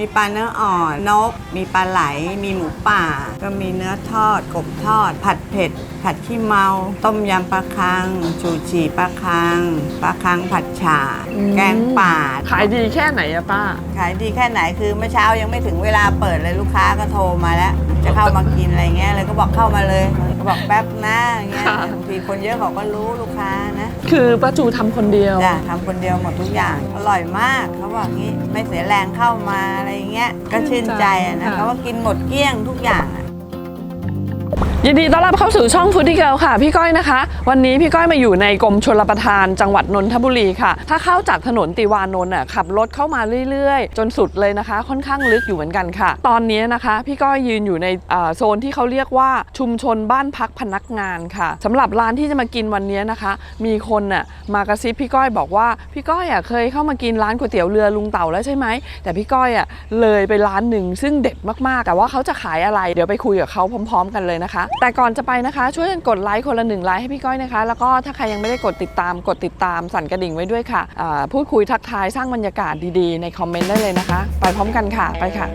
มีปลาเนื้ออ่อน นก มีปลาไหล มีหมูป่า ก็มีเนื้อทอด กบทอด ผัดเผ็ด ผัดขี้เมา ต้มยำปลาคัง ชูชีปลาคัง ปลาคังผัดฉ่าอืมแกงป่า ขายดีแค่ไหนอะป้า ขายดีแค่ไหนคือเมื่อเช้ายังไม่ถึงเวลาเปิดเลยลูกค้าก็โทรมาแล้ว จะเข้ามากินอะไรเงี้ยเลยก็บอกเข้ามาเลย ก็บอกแป๊บนะอย่างเงี้ย ค่ะบางทีคนเยอะเขาก็รู้ลูกค้านะ คือป้าจูทำคนเดียว จ้ะทำคนเดียวหมดทุกอย่าง อร่อยมากเขาบอกงี้ไม่เสียแรงเข้ามาอะไรเงี้ยก็ชื่นใจอะนะค่ะ เขาว่ากินหมดเกลี้ยงทุกอย่างอะ ยินดีต้อนรับเข้าสู่ช่องฟูดดี้เกิลค่ะ พี่ก้อยนะคะ วันนี้พี่ก้อยมาอยู่ในกรมชลประทานจังหวัดนนทบุรีค่ะ ถ้าเข้าจากถนนติวานนท์อะขับรถเข้ามาเรื่อยๆ จนสุดเลยนะคะ ค่อนข้างลึกอยู่เหมือนกันค่ะ ตอนนี้นะคะ พี่ก้อยยืนอยู่ในโซนที่เขาเรียกว่าชุมชนบ้านพักพนักงานค่ะสำหรับร้านที่จะมากินวันนี้นะคะ มีคนน่ะมากระซิบพี่ก้อยบอกว่าพี่ก้อยอะเคยเข้ามากินร้านก๋วยเตี๋ยวเรือลุงเต่าแล้วใช่ไหมแต่พี่ก้อยอะเลยไปร้านหนึ่งซึ่งเด็ดมากๆ แต่ว่าเขาจะขายอะไร เดี๋ยวไปคุยกับเขาพร้อม ๆ กันเลยนะคะแต่ก่อนจะไปนะคะ ช่วยกันกดไลค์คนละหนึ่งไลค์ให้พี่ก้อยนะคะ แล้วก็ถ้าใครยังไม่ได้กดติดตามกดติดตามสั่นกระดิ่งไว้ด้วยค่ะอ่าพูดคุยทักทายสร้างบรรยากาศดีๆ ในคอมเมนต์ได้เลยนะคะ ไปพร้อมกันค่ะไปค่ะ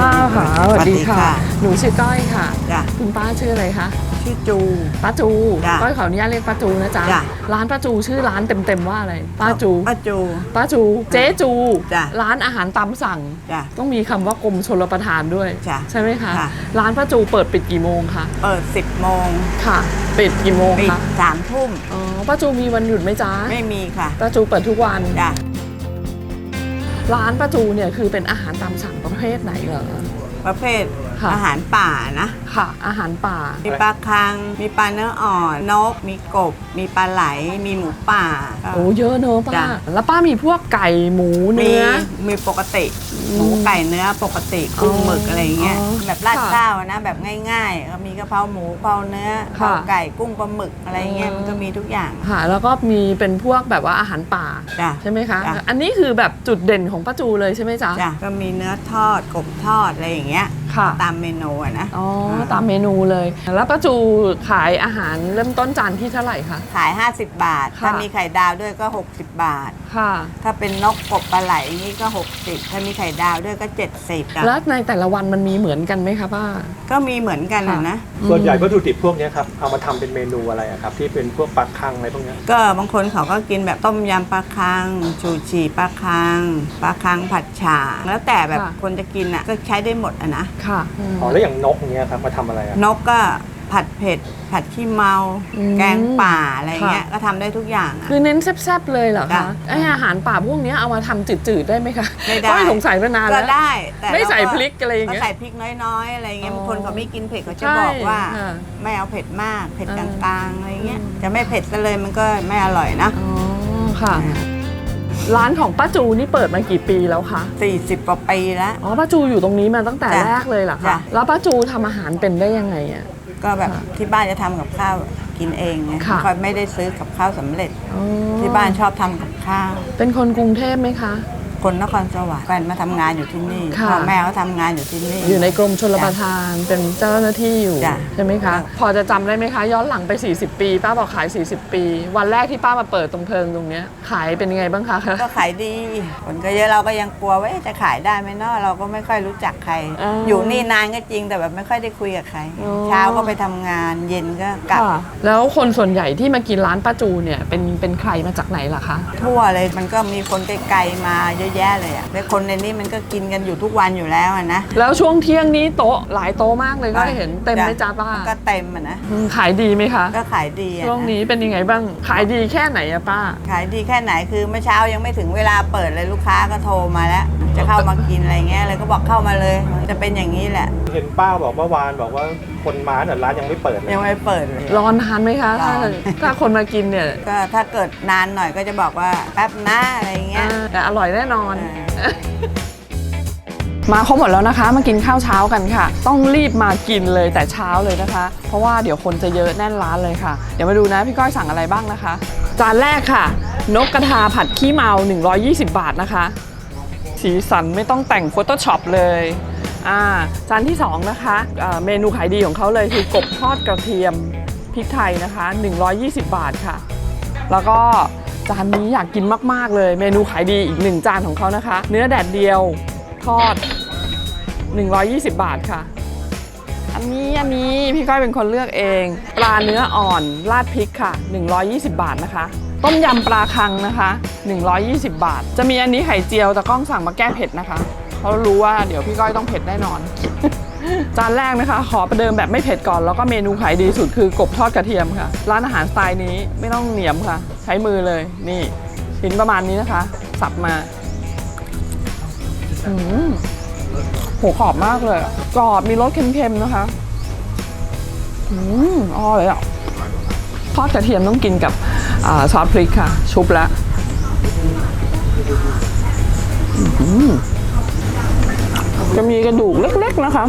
ป้าค่ะสวัสดีค่ะ หนูชื่อก้อยค่ะจ้ะคุณป้าชื่ออะไรคะ ชื่อจู ป้าจูจ้ะก้อยขออนุญาตเรียกป้าจูนะจ๊ะ จ้ะ ร้านป้าจูชื่อร้านเต็มๆว่าอะไร ป้าจู ป้าจู ป้าจู เจ๊จู จ้ะ ร้านอาหารตามสั่ง จ้ะ ต้องมีคำว่ากรมชลประทานด้วย จ้ะใช่ไหมคะ ค่ะ ร้านป้าจูเปิดปิดกี่โมงคะ เปิด 10 โมงค่ะ ปิดกี่โมงปิดคะ สามทุ่ม อ๋อ ป้าจูมีวันหยุดไหมจ๊ะ ไม่มีค่ะ ป้าจูเปิดทุกวัน จ้ะ ร้านป้าจูเนี่ยคือเป็นอาหารตามสั่งประเภทไหนเหรอ ประเภทค่ะ อาหารป่านะ ค่ะ อาหารป่า มีปลาคัง มีปลาเนื้ออ่อน นก มีกบ มีปลาไหล มีหมูป่าก็โอ้เยอะเนอะป้า จ้ะ แล้วป้ามีพวกไก่หมูมีเนื้อ มีปกติ หมูไก่เนื้อปกติกุ้งอ๋อหมึกอะไรเงี้ยอ๋อแบบราดค่ะข้าวนะแบบง่ายๆก็มีกะเพราหมูกะเพราเนื้อค่ะกะเพราไก่กุ้งปลาหมึกอะไรเงี้ยอ๋อมันก็มีทุกอย่างค่ะแล้วก็มีเป็นพวกแบบว่าอาหารป่าจ้ะใช่ไหมคะจ้ะอันนี้คือแบบจุดเด่นของป้าจูเลยใช่ไหมจ๊ะจ้ะก็มีเนื้อทอดกบทอดอะไรอย่างเงี้ยค่ะตามเมนูอะนะอ๋อตามเมนูเลยแล้วป้าจูขายอาหารเริ่มต้นจานที่เท่าไหร่คะขาย 50 บาทค่ะถ้ามีไข่ดาวด้วยก็ 60 บาทค่ะ ถ้าเป็นนกกบปลาไหลนี่ก็ 60 ถ้ามีไข่ดาวด้วยก็ 70จ้ะแล้วในแต่ละวันมันมีเหมือนกันไหมคะป้า ก็มีเหมือนกันอะนะ ส่วนใหญ่วัตถุดิบพวกเนี้ยครับเอามาทำเป็นเมนูอะไรอะครับ ที่เป็นพวกปลาคังอะไรพวกเนี้ยก็บางคนเขาก็กินแบบต้มยำปลาคังชูชีปลาคังปลาคังผัดฉ่าแล้วแต่แบบค่ะ คนจะกินอะก็ใช้ได้หมดอะนะค่ะอ๋อแล้วอย่างนกเนี้ยครับมาทำอะไรอะนกก็ผัดเผ็ด ผัดขี้เมา อืมแกงป่าอะไรเงี้ยค่ะ ก็ทำได้ทุกอย่างอะ คือเน้นแซ่บๆเลยเหรอจ้ะคะไออาหารป่าพวกเนี้ยเอามาทำจืดๆได้ไหมคะไม่ได้ก็สงสัยมานานก็แล้ว ได้แต่ไม่ใส่เราพริกอะไรอย่างก็เงี้ยใส่พริกน้อยๆอะไรเงี้ยอ๋อบางคนเขาไม่กินเผ็ดเขาจะใช่บอกว่าค่ะไม่เอาเผ็ดมากเผ็ดกอ่าลางๆอะไรเงี้ยอืม จะไม่เผ็ดซะเลยมันก็ไม่อร่อยนะอ๋อค่ะ ร้านของป้าจูนี่เปิดมากี่ปีแล้วคะ40กว่าปีแล้ว อ๋อป้าจูอยู่ตรงนี้มาตั้งแต่จ้ะแรกเลยเหรอจ้ะ คะ แล้วป้าจูทำอาหารเป็นได้ยังไงอะ ก็แบบค่ะที่บ้านจะทำกับข้าวกินเองไงค่ะไม่ค่อยไม่ได้ซื้อกับข้าวสำเร็จ อ๋อที่บ้านชอบทำกับข้าว เป็นคนกรุงเทพไหมคะ คนนครสวรรค์แฟนมาทำงานอยู่ที่นี่ค่ะ พ่อแม่เขาทำงานอยู่ที่นี่ อยู่ในกรมชลประทานเป็นเจ้าหน้าที่อยู่จ้ะ ใช่ไหมคะจ้ะพอจะจำได้ไหมคะ ย้อนหลังไป 40 ปี ป้าบอกขาย 40 ปี วันแรกที่ป้ามาเปิดตรงเพิงตรงเนี้ยขายเป็นยังไงบ้างคะก็ขายดีคนก็เยอะเราก็ยังกลัวว่าเอ๊ะจะขายได้ไหมเนาะเราก็ไม่ค่อยรู้จักใครอ่าอยู่นี่นานก็จริงแต่แบบไม่ค่อยได้คุยกับใคร อ๋อ เช้าก็ไปทำงานเย็นก็กลับ ค่ะแล้วคนส่วนใหญ่ที่มากินร้านป้าจูเนี่ยเป็นเป็นใครมาจากไหนล่ะคะ ทั่วเลยมันก็มีคนไกลๆมาเยอะแยะเลยอะแล้วคนในนี้มันก็กินกันอยู่ทุกวันอยู่แล้วอะนะแล้วช่วงเที่ยงนี้โต๊ะหลายโต๊ะมากเลยก็เห็นเต็มไหมจ้าป้าก็เต็มอะนะอืมขายดีไหมคะก็ขายดีอะะช่วงนี้เป็นยังไงบ้างขายดีแค่ไหนอะป้า ขายดีแค่ไหนคือเมื่อเช้ายังไม่ถึงเวลาเปิดเลยลูกค้าก็โทรมาแล้ว จะเข้ามากินอะไรเงี้ยเลยก็บอกเข้ามาเลย จะเป็นอย่างนี้แหละ เห็นป้าบอกเมื่อวานบอกว่า คนมาแต่ร้านยังไม่เปิดเลยยังไม่เปิดเลยรอนานไหมคะ ถ้ารอน ถ้าคนมากินเนี่ยก็ถ้าเกิดนานหน่อยก็จะบอกว่าแป๊บนะอะไรเงี้ย อ่าแต่อร่อยแน่นอน เออ มาครบหมดแล้วนะคะ มากินข้าวเช้ากันค่ะ ต้องรีบมากินเลยแต่เช้าเลยนะคะ เพราะว่าเดี๋ยวคนจะเยอะแน่นร้านเลยค่ะ เดี๋ยวมาดูนะพี่ก้อยสั่งอะไรบ้างนะคะ จานแรกค่ะ นกกระทาผัดขี้เมา 120 บาทนะคะ สีสันไม่ต้องแต่ง Photoshop เลย อ่าจานที่2นะคะเอ่อเมนูขายดีของเขาเลยคือกบทอดกระเทียมพริกไทยนะคะ 120 บาทค่ะ แล้วก็จานนี้อยากกินมาก ๆ เลย เมนูขายดีอีกหนึ่งจานของเขานะคะ เนื้อแดดเดียวทอด 120 บาทค่ะ อันนี้อันนี้พี่ก้อยเป็นคนเลือกเอง ปลาเนื้ออ่อนราดพริกค่ะ 120 บาทนะคะ ต้มยำปลาคังนะคะ 120 บาท จะมีอันนี้ไข่เจียวแต่กล้องสั่งมาแก้เผ็ดนะคะ เพราะรู้ว่าเดี๋ยวพี่ก้อยต้องเผ็ดแน่นอน จานแรกนะคะ ขอประเดิมแบบไม่เผ็ดก่อน แล้วก็เมนูขายดีสุดคือกบทอดกระเทียมค่ะ ร้านอาหารสไตล์นี้ไม่ต้องเหนียมค่ะ ใช้มือเลยนี่ชิ้นประมาณนี้นะคะ สับมาอืมโหขอบมากเลย กรอบมีรสเค็มๆนะคะ อืมอร่อยอะทอดกระเทียมต้องกินกับอซอสพริกค่ะ ชุบแล้ว อืม จะมีกระดูกเล็กๆนะคะ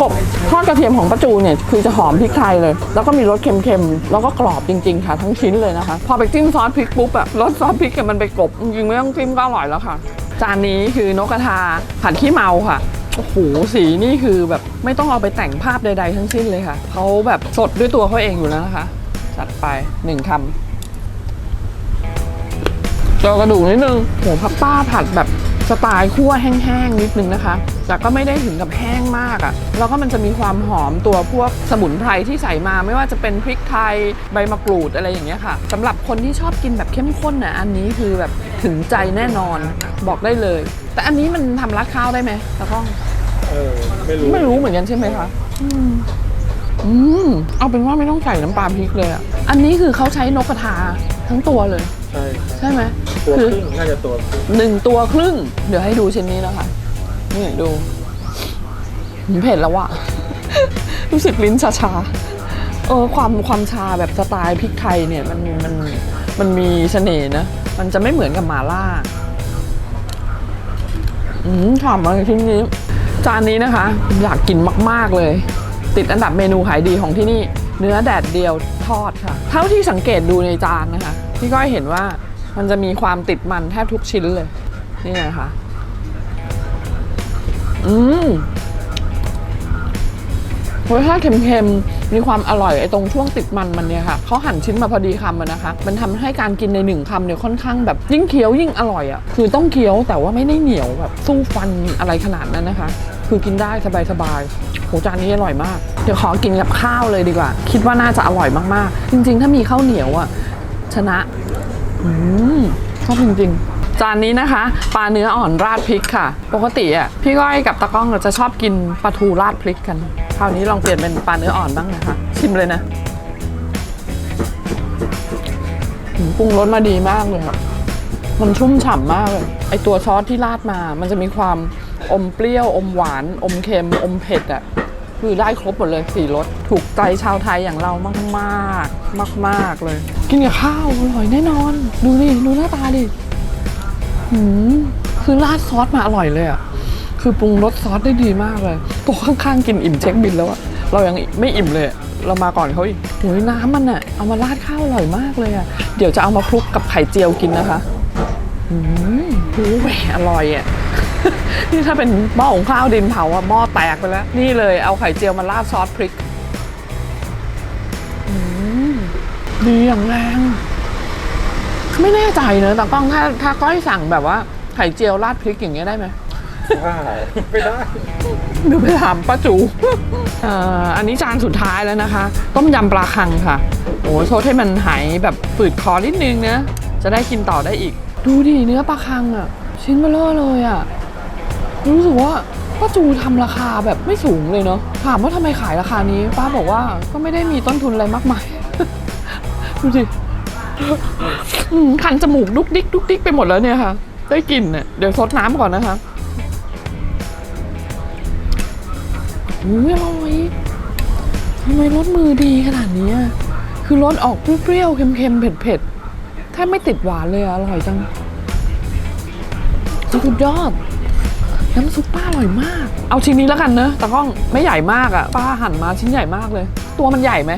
กบทอดกระเทียมของป้าจูเนี่ยคือจะหอมพริกไทยเลย แล้วก็มีรสเค็มๆ แล้วก็กรอบจริงๆค่ะ ทั้งชิ้นเลยนะคะ พอไปจิ้มซอสพริกปุ๊บอะรสซอสพริกมันไปกลบจริงๆไม่ต้องจิ้มก็อร่อยแล้วค่ะ จานนี้คือนกกระทาผัดขี้เมาค่ะโอ้โหสีนี่คือแบบไม่ต้องเอาไปแต่งภาพใด ๆ ทั้งสิ้นเลยค่ะเขาแบบสดด้วยตัวเขาเองอยู่แล้วนะคะจัดไปหนึ่งคำเจอกระดูกนิดนึงโหพับป้าผัดแบบสไตล์คั่วแห้งๆนิดนึงนะคะ แต่ก็ไม่ได้ถึงกับแห้งมากอะ่ะแล้วก็มันจะมีความหอมตัวพวกสมุนไพรที่ใส่มาไม่ว่าจะเป็นพริกไทยใบมะกรูดอะไรอย่างเงี้ยค่ะสำหรับคนที่ชอบกินแบบเข้มข้นน่ะอันนี้คือแบบถึงใจแน่นอนบอกได้เลย แต่อันนี้มันทำราดข้าวได้ไหมตะก้องเออไม่รู้ไม่รู้เหมือนกันใช่ไหมคะอืมอืมเอาเป็นว่าไม่ต้องใส่น้ำปลาพริกเลยอะอันนี้คือเขาใช้นกกระทาทั้งตัวเลย ใช่ครับใช่ไหมตัวคือครึ่งน่าจะตัวครึ่ง หนึ่งตัวครึ่ง เดี๋ยวให้ดูชิ้นนี้นะคะ นี่ดูหืมเผ็ดแล้วอะรู้สึกลิ้นชาชาเออความความชาแบบสไตล์พริกไทยเนี่ยมันมันมันมีเสน่ห์นะ มันจะไม่เหมือนกับหมาล่าอืมฉ่ำเลยชิ้นนี้ จานนี้นะคะ อยากกินมาก ๆ เลย ติดอันดับเมนูขายดีของที่นี่ เนื้อแดดเดียวทอดค่ะ เท่าที่สังเกตดูในจานนะคะ พี่ก้อยเห็นว่ามันจะมีความติดมันแทบทุกชิ้นเลย นี่นะคะ รสชาติเค็มๆ มีความอร่อยไอ้ตรงช่วงติดมันมันเนี่ยค่ะเขาหั่นชิ้นมาพอดีคำนะคะ มันทำให้การกินในหนึ่งคำเนี่ยค่อนข้างแบบยิ่งเคี้ยวยิ่งอร่อยอะคือต้องเคี้ยวแต่ว่าไม่ได้เหนียวแบบสู้ฟันอะไรขนาดนั้นนะคะ คือกินได้สบายๆโหจานนี้อร่อยมาก เดี๋ยวขอกินกับข้าวเลยดีกว่า คิดว่าน่าจะอร่อยมากๆ จริง ๆ ถ้ามีข้าวเหนียวอะชนะอืมชอบจริงๆจานนี้นะคะปลาเนื้ออ่อนราดพริกค่ะ ปกติอะพี่ก้อยกับตะก้องเราจะชอบกินปลาทูราดพริกกัน คราวนี้ลองเปลี่ยนเป็นปลาเนื้ออ่อนบ้างนะคะ ชิมเลยนะปรุงรสมาดีมากเลยค่ะมันชุ่มฉ่ำมากเลย ไอตัวซอสที่ราดมา มันจะมีความอมเปรี้ยว อมหวาน อมเค็ม อมเผ็ดอะ คือได้ครบหมดเลยสี่รส ถูกใจชาวไทยอย่างเรามากมากมากมากเลย กินกับข้าวอร่อยแน่นอน ดูนี่ ดูหน้าตาดิ หืม คือราดซอสมาอร่อยเลยอะ คือปรุงรสซอสได้ดีมากเลยตัวข้างๆกินอิ่มเช็คบินแล้วอะเรายังไม่อิ่มเลย เรามาก่อนเขาอีกโอ้ยน้ำมันอะเอามาราดข้าวอร่อยมากเลยอะเดี๋ยวจะเอามาคลุกกับไข่เจียวกินนะคะอืมโอ้ยอร่อยอะนี่ถ้าเป็นหม้อหุงข้าวดินเผาอะหม้อแตกไปแล้ว นี่เลยเอาไข่เจียวมาราดซอสพริกอืมดีอย่างแรง ไม่แน่ใจเนอะแต่กล้องถ้าถ้าก้อยสั่งแบบว่าไข่เจียวราดพริกอย่างเงี้ยได้ไหม ได้ไม่ได้หนูไปถามป้าจูเอ่ออันนี้จานสุดท้ายแล้วนะคะ ต้มยำปลาคังค่ะ โอ้โชดให้มันหายแบบฝืดคอนิดนึงนะ จะได้กินต่อได้อีก ดูดิเนื้อปลาคังอะ่ะชิ้นเบลอเลยอะ่ะรู้สึกว่าป้าจูทำราคาแบบไม่สูงเลยเนาะถามว่าทำไมขายราคานี้ ป้าบอกว่าก็ไม่ได้มีต้นทุนอะไรมากมาย ดูดิคันจมูกดุกดิกดุกดิกไปหมดแล้วเนี่ยค่ะ ได้กลิ่นเนี่ยเดี๋ยวซดน้ำก่อนนะคะ อุ้ยอร่อยทำไมรสมือดีขนาดนี้อะคือรสออกเปรี้ยวๆเค็มๆเผ็ดๆแทบไม่ติดหวานเลยอะอร่อยจังสุดยอด น้ำซุปป้าอร่อยมาก เอาชิ้นนี้แล้วกันเนอะแต่ก็ไม่ใหญ่มากอะป้าหั่นมาชิ้นใหญ่มากเลย ตัวมันใหญ่ไหม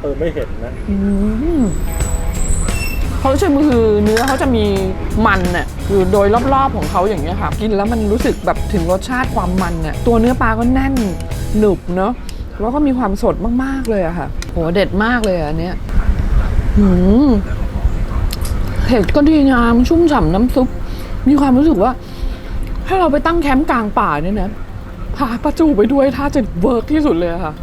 เออไม่เห็นนะ เขาจะคือเนื้อเขาจะมีมันน่ะอยู่โดยรอบๆของเขาอย่างเงี้ยค่ะ กินแล้วมันรู้สึกแบบถึงรสชาติความมันน่ะตัวเนื้อปลาก็แน่นหนึบเนาะแล้วก็มีความสดมากๆเลยอะค่ะโหเด็ดมากเลยอันเนี้ยหืมเผ็ดก็ดีงามชุ่มฉ่ำน้ำซุป มีความรู้สึกว่า ถ้าเราไปตั้งแคมป์กลางป่าเนี่ยนะพาป้าจูไปด้วยถ้าจะเวิร์กที่สุดเลยค่ะ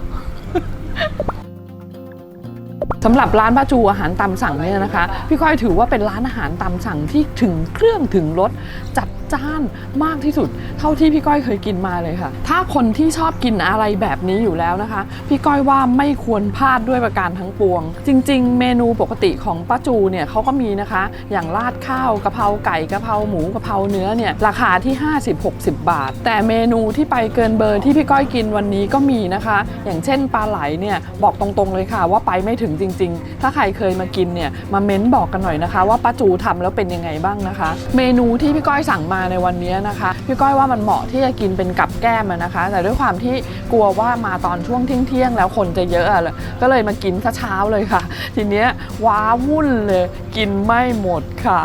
สำหรับร้านป้าจูอาหารตามสั่งเนี่ยนะคะ พี่ก้อยถือว่าเป็นร้านอาหารตามสั่งที่ถึงเครื่องถึงรสจัด จ้านมากที่สุด เท่าที่พี่ก้อยเคยกินมาเลยค่ะ ถ้าคนที่ชอบกินอะไรแบบนี้อยู่แล้วนะคะ พี่ก้อยว่าไม่ควรพลาดด้วยประการทั้งปวง จริง ๆ เมนูปกติของป้าจูเนี่ยเขาก็มีนะคะ อย่างราดข้าวกะเพราไก่กะเพราหมูกะเพราเนื้อเนี่ยราคาที่ 50-60 บาท แต่เมนูที่ไปเกินเบอร์ที่พี่ก้อยกินวันนี้ก็มีนะคะ อย่างเช่นปลาไหลเนี่ยบอกตรงๆเลยค่ะ ว่าไปไม่ถึงจริง ๆ ถ้าใครเคยมากินเนี่ยมาเม้นบอกกันหน่อยนะคะ ว่าป้าจูทำแล้วเป็นยังไงบ้างนะคะ เมนูที่พี่ก้อยสั่งมาในวันนี้นะคะพี่ก้อยว่ามันเหมาะที่จะกินเป็นกับแก้มนะคะ แต่ด้วยความที่กลัวว่ามาตอนช่วงเที่ยงแล้วคนจะเยอะอะก็เลยมากินซะเช้าเลยค่ะ ทีเนี้ยว้าวุ่นเลยกินไม่หมดค่ะ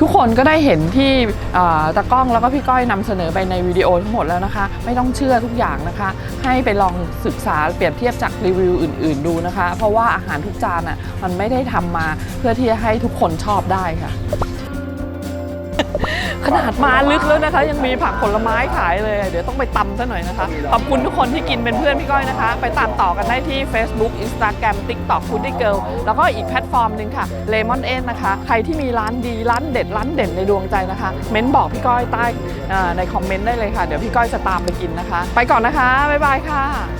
ทุกคนก็ได้เห็นที่ตากล้องแล้วก็พี่ก้อยนำเสนอไปในวิดีโอทั้งหมดแล้วนะคะ ไม่ต้องเชื่อทุกอย่างนะคะ ให้ไปลองศึกษาเปรียบเทียบจากรีวิวอื่น ๆ ดูนะคะ เพราะว่าอาหารทุกจานอะมันไม่ได้ทำมาเพื่อที่จะให้ทุกคนชอบได้ค่ะ ขนาดมาลึกแล้วนะคะ ยังมีผักผลไม้ขายเลย เดี๋ยวต้องไปตำซะหน่อยนะคะ ขอบคุณทุกคนที่กินเป็นเพื่อนพี่ก้อยนะคะ ไปตามต่อกันได้ที่ Facebook Instagram TikTok Foodie Girl แล้วก็อีกแพลตฟอร์มหนึ่งค่ะ Lemon e n นะคะ ใครที่มีร้านดีร้านเด็ดร้านเด่นในดวงใจนะคะ เม้นบอกพี่ก้อยใต้ในคอมเมนต์ได้เลยค่ะ เดี๋ยวพี่ก้อยจะตามไปกินนะคะ ไปก่อนนะคะบ๊ายบายค่ะ